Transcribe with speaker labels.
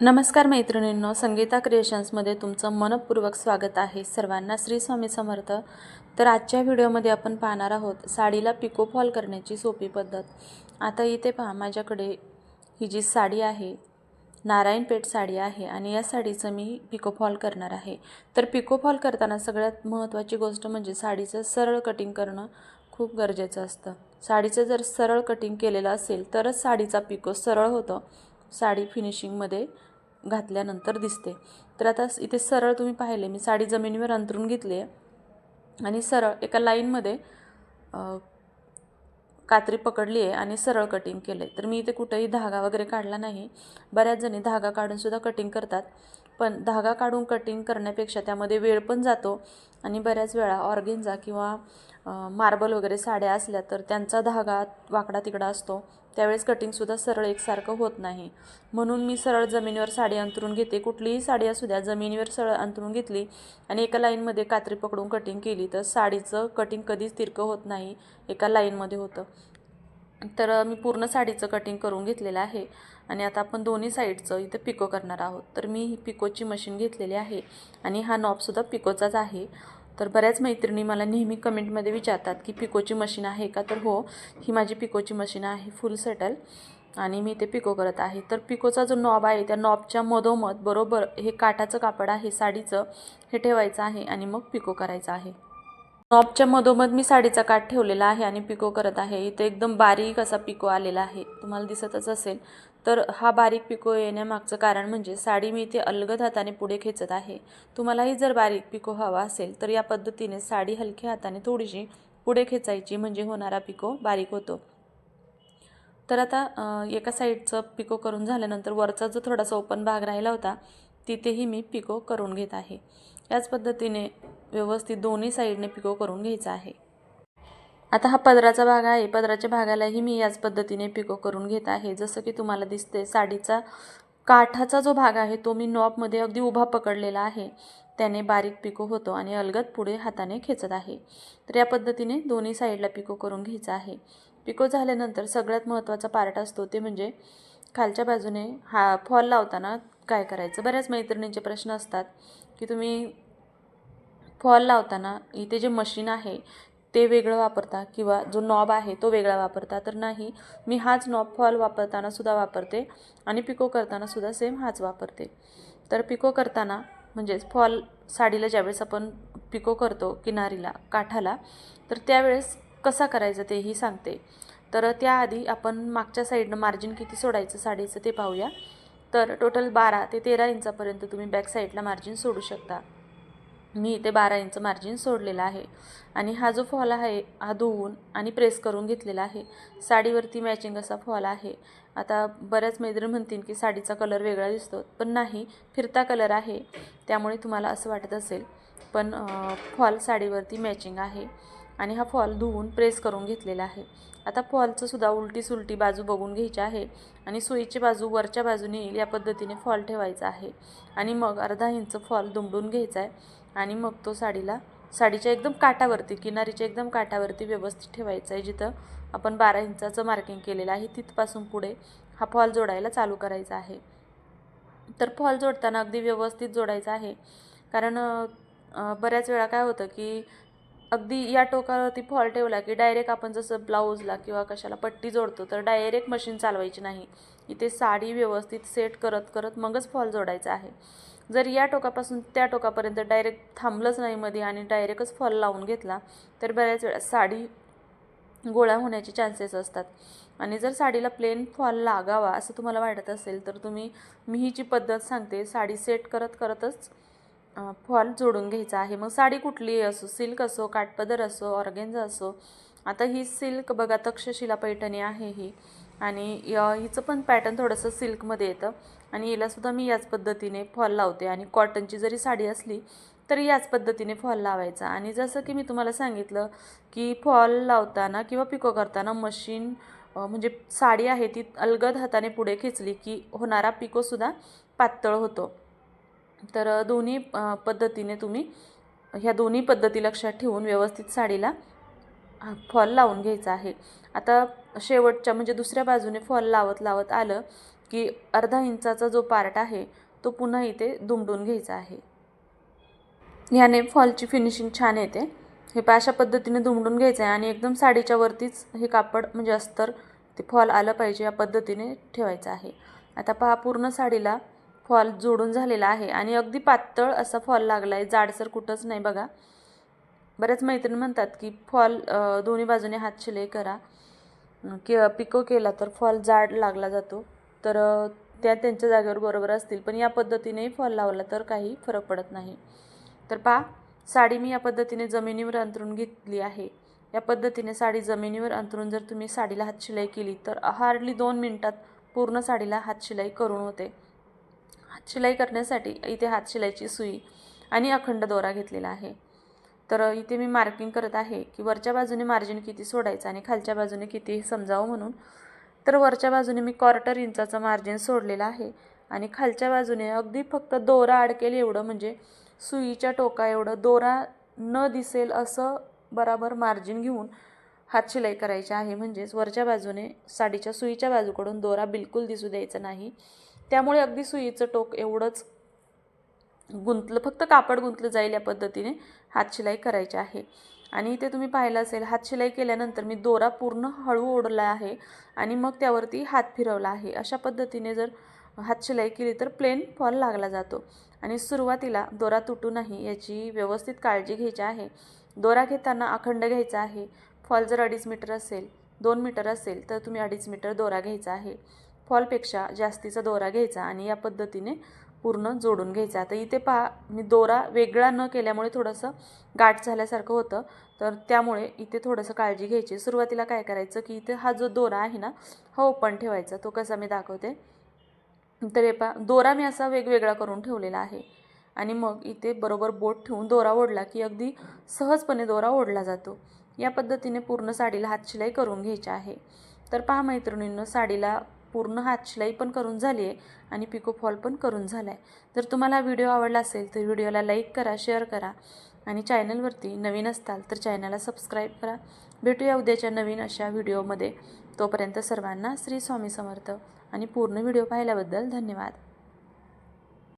Speaker 1: नमस्कार मैत्रिणींनो संगीता क्रिएशन्समध्ये तुमचं मनपूर्वक स्वागत आहे. सर्वांना श्री स्वामी समर्थ. तर आजच्या व्हिडिओमध्ये आपण पाहणार आहोत साडीला पिको फॉल करण्याची सोपी पद्धत. आता इथे पहा माझ्याकडे ही जी साडी आहे नारायणपेठ साडी आहे आणि या साडीचं मी पिको फॉल करणार आहे. तर पिको फॉल करताना सगळ्यात महत्त्वाची गोष्ट म्हणजे साडीचं सरळ कटिंग करणं खूप गरजेचं असतं. साडीचं जर सरळ कटिंग केलेलं असेल तरच साडीचा पिको सरळ होतं. साडी फिनिशिंगमध्ये घातल्यानंतर दिसते. तर आता इथे सरळ तुम्ही पाहिले मी साडी जमिनीवर अंतरून घेतली आहे आणि सरळ एका लाईनमध्ये कात्री पकडली आहे आणि सरळ कटिंग केलं आहे तर मी इथे कुठंही धागा वगैरे काढला नाही. बऱ्याच जणी धागा काढूनसुद्धा कटिंग करतात. पण धागा काढून कटिंग करण्यापेक्षा त्यामध्ये वेळ पण जातो आणि बऱ्याच वेळा ऑर्गेन्झा किंवा मार्बल वगैरे साड्या असल्या तर त्यांचा धागा वाकडा तिकडा असतो. त्यावेळेस कटिंगसुद्धा सरळ एकसारखं होत नाही. म्हणून मी सरळ जमिनीवर साडी अंतरून घेते. कुठलीही साडी असू द्या जमिनीवर सरळ अंतरून घेतली आणि एका लाईनमध्ये कात्री पकडून कटिंग केली तर साडीचं कटिंग कधीच तिरकं होत नाही. एका लाईनमध्ये होतं. तर मी पूर्ण साडीचं कटिंग करून घेतलेलं आहे आणि आता आपण दोन्ही साईडचं इथं पिको करणार आहोत. तर मी ही पिकोची मशीन घेतलेली आहे आणि हा नॉबसुद्धा पिकोचाच आहे. तर बऱ्याच मैत्रिणी मला नेहमी कमेंटमध्ये विचारतात की पिकोची मशीन आहे का? तर हो ही माझी पिकोची मशीन आहे फुल सेटल आणि मी ते पिको करत आहे. तर पिकोचा जो नॉब आहे त्या नॉबच्या मधोमध बरोबर हे काठाचं कापड आहे साडीचं हे ठेवायचं आहे आणि मग पिको करायचं आहे. नॉबच्या मधोमध मी साडीचा काठ ठेवलेला आहे आणि पिको करत आहे. इथे एकदम बारीक असा पिको आलेला आहे. तुम्हाला दिसतच असेल. तर हा बारीक पिको येण्यामागचं कारण म्हणजे साडी मी इथे अलगद हाताने पुढे खेचत आहे. तुम्हालाही जर बारीक पिको हवा असेल तर या पद्धतीने साडी हलक्या हाताने थोडीशी पुढे खेचायची म्हणजे होणारा पिको बारीक होतो. तर आता एका साईडचं पिको करून झाल्यानंतर वरचा जो थोडासा ओपन भाग राहिला होता तिथेही मी पिको करून घेत आहे. याच पद्धतीने व्यवस्थित दोन्ही साईडने पिको करून घ्यायचा आहे. आता हा पदराचा भाग आहे. पदराच्या भागालाही मी याच पद्धतीने पिको करून घेत आहे. जसं की तुम्हाला दिसते साडीचा काठाचा जो भाग आहे तो मी नॉबमध्ये अगदी उभा पकडलेला आहे. त्याने बारीक पिको होतो आणि अलगद पुढे हाताने खेचत आहे. तर या पद्धतीने दोन्ही साईडला पिको करून घ्यायचा आहे. पिको झाल्यानंतर सगळ्यात महत्त्वाचा पार्ट असतो ते म्हणजे खालच्या बाजूने हा फॉल लावताना काय करायचं? बऱ्याच मैत्रिणींचे प्रश्न असतात की तुम्ही फॉल लावताना इथे जे मशीन आहे ते वेगळं वापरता किंवा जो नॉब आहे तो वेगळा वापरता. तर नाही मी हाच नॉब फॉल वापरताना सुद्धा वापरते आणि पिको करताना सुद्धा सेम हाच वापरते. तर पिको करताना म्हणजेच फॉल साडीला ज्यावेळेस आपण पिको करतो किनारीला काठाला तर त्यावेळेस कसा करायचा तेही सांगते. तर त्याआधी आपण मागच्या साईडनं मार्जिन किती सोडायचं साडीचं ते पाहूया. तर टोटल बारा ते तेरा इंचापर्यंत तुम्ही बॅक साईडला मार्जिन सोडू शकता. मी इथे बारा इंच मार्जिन सोडलेला आहे. आणि हा जो फॉल आहे हा धुवून आणि प्रेस करून घेतलेला आहे. साडीवरती मॅचिंग असा फॉल आहे. आता बऱ्याच मैत्रीण म्हणतील की साडीचा कलर वेगळा दिसतो पण नाही फिरता कलर आहे. त्यामुळे तुम्हाला असं वाटत असेल. पण फॉल साडीवरती मॅचिंग आहे. आणि हा फॉल धुवून प्रेस करून घेतलेला आहे. आता फॉलचं सुद्धा उलटी सुलटी बाजू बघून घ्यायची आहे आणि सुईची बाजू वरच्या बाजूने येईल या पद्धतीने फॉल ठेवायचा आहे. आणि मग अर्धा इंच फॉल दुमडून घ्यायचा आहे आणि मग तो साडीला साडीच्या एकदम काठावरती किनारीच्या एकदम काठावरती व्यवस्थित ठेवायचा आहे जिथं आपण बारा इंचाचं मार्किंग केलेलं आहे तिथपासून पुढे हा फॉल जोडायला चालू करायचा आहे. तर फॉल जोडताना अगदी व्यवस्थित जोडायचा आहे. कारण बऱ्याच वेळा काय होतं की अगदी या टोकावरती फॉल ठेवला की डायरेक्ट आपण जसं ब्लाऊजला किंवा कशाला पट्टी जोडतो तर डायरेक्ट मशीन चालवायची नाही. इथे साडी व्यवस्थित सेट करत करत मगच फॉल जोडायचा आहे. जर या टोकापासून त्या टोकापर्यंत डायरेक्ट थांबलंच नाही मध्ये आणि डायरेक्टच फॉल लावून घेतला तर बऱ्याच वेळा साडी गोळा होण्याचे चान्सेस असतात. आणि जर साडीला प्लेन फॉल लागावा असं तुम्हाला वाटत असेल तर तुम्ही मी ही जी पद्धत सांगते. साडी सेट करत करतच फॉल जोडून घ्यायचा आहे. मग साडी कुठलीही असो सिल्क असो काठपदर असो ऑर्गेन्झा असो आता ही सिल्क बघा तक्षशिला पैठणी आहे ही. आणि हिचं पण पॅटर्न थोडंसं सिल्कमध्ये येतं. आणि हिलासुद्धा मी याच पद्धतीने फॉल लावते. आणि कॉटनची जरी साडी असली तरी याच पद्धतीने फॉल लावायचा. आणि जसं की मी तुम्हाला सांगितलं की फॉल लावताना किंवा पिको करताना मशीन म्हणजे साडी आहे ती अलगद हाताने पुढे खेचली की होणारा पिकोसुद्धा पातळ होतो. तर दोन्ही पद्धतीने तुम्ही ह्या दोन्ही पद्धती लक्षात ठेवून व्यवस्थित साडीला फॉल लावून घ्यायचा आहे. आता शेवटच्या म्हणजे दुसऱ्या बाजूने फॉल लावत लावत आलं की अर्धा इंचाचा जो पार्ट आहे तो पुन्हा इथे दुमडून घ्यायचा आहे. ह्याने फॉलची फिनिशिंग छान येते. हे पा अशा पद्धतीने दुमडून घ्यायचं आहे आणि एकदम साडीच्या वरतीच हे कापड म्हणजे अस्तर ते फॉल आलं पाहिजे या पद्धतीने ठेवायचं आहे. आता पहा पूर्ण साडीला फॉल जोडून झालेला आहे आणि अगदी पातळ असा फॉल लागला आहे जाडसर कुठंच नाही बघा. बऱ्याच मैत्रिणी म्हणतात की फॉल दोन्ही बाजूने हात शिलाई करा. कि पिको केला तर फॉल जाड लागला जातो. तर त्या त्यांच्या जागेवर बरोबर असतील. पण या पद्धतीनेही फॉल लावला तर काही फरक पडत नाही. तर पहा साडी मी या पद्धतीने जमिनीवर अंतरून घेतली आहे. या पद्धतीने साडी जमिनीवर अंतरून जर तुम्ही साडीला हातशिलाई केली तर हार्डली दोन मिनटात पूर्ण साडीला हातशिलाई करून होते. शिलाई करण्यासाठी इथे हात शिलाईची सुई आणि अखंड दोरा घेतलेला आहे. तर इथे मी मार्किंग करत आहे की वरच्या बाजूने मार्जिन किती सोडायचं आणि खालच्या बाजूने किती समजावं म्हणून. तर वरच्या बाजूने मी क्वार्टर इंचाचं मार्जिन सोडलेलं आहे आणि खालच्या बाजूने अगदी फक्त दोरा अडकेल एवढं म्हणजे सुईच्या टोका एवढं दोरा न दिसेल असं बराबर मार्जिन घेऊन हात शिलाई करायची आहे. म्हणजेच वरच्या बाजूने साडीच्या सुईच्या बाजूकडून दोरा बिलकुल दिसू द्यायचा नाही. त्यामुळे अगदी सुईचं टोक एवढंच गुंतलं फक्त कापड गुंतलं जाईल या पद्धतीने हातशिलाई करायची आहे. आणि इथे तुम्ही पाहिलं असेल हातशिलाई केल्यानंतर मी दोरा पूर्ण हळू ओढला आहे आणि मग त्यावरती हात फिरवला आहे. अशा पद्धतीने जर हातशिलाई केली तर प्लेन फॉल लागला जातो. आणि सुरुवातीला दोरा तुटू नाही याची व्यवस्थित काळजी घ्यायची आहे. दोरा घेताना अखंड घ्यायचा आहे. फॉल जर अडीच मीटर असेल दोन मीटर असेल तर तुम्ही अडीच मीटर दोरा घ्यायचा आहे. फॉलपेक्षा जास्तीचा दोरा घ्यायचा आणि या पद्धतीने पूर्ण जोडून घ्यायचा. आता इथे पहा मी दोरा वेगळा न केल्यामुळे थोडंसं गाठ झाल्यासारखं होतं. तर त्यामुळे इथे थोडंसं काळजी घ्यायची. सुरुवातीला काय करायचं की इथे हा जो दोरा आहे ना हा ओपन ठेवायचा. तो कसा मी दाखवते. तर हे पहा दोरा मी असा वेगवेगळा करून ठेवलेला आहे. आणि मग इथे बरोबर बोट ठेवून दोरा ओढला की अगदी सहजपणे दोरा ओढला जातो. या पद्धतीने पूर्ण साडीला हातशिलाई करून घ्यायची आहे. तर पहा मैत्रिणींनं साडीला पूर्ण हातशिलाई पण करून झाली आहे आणि पिको फॉल पण करून झाला आहे जर तुम्हाला व्हिडिओ आवडला असेल तर व्हिडिओला लाईक करा शेअर करा आणि चॅनलवरती नवीन असताल तर चॅनलला सबस्क्राईब करा. भेटूया उद्याच्या नवीन अशा व्हिडिओमध्ये. तोपर्यंत सर्वांना श्री स्वामी समर्थ आणि पूर्ण व्हिडिओ पाहिल्याबद्दल धन्यवाद.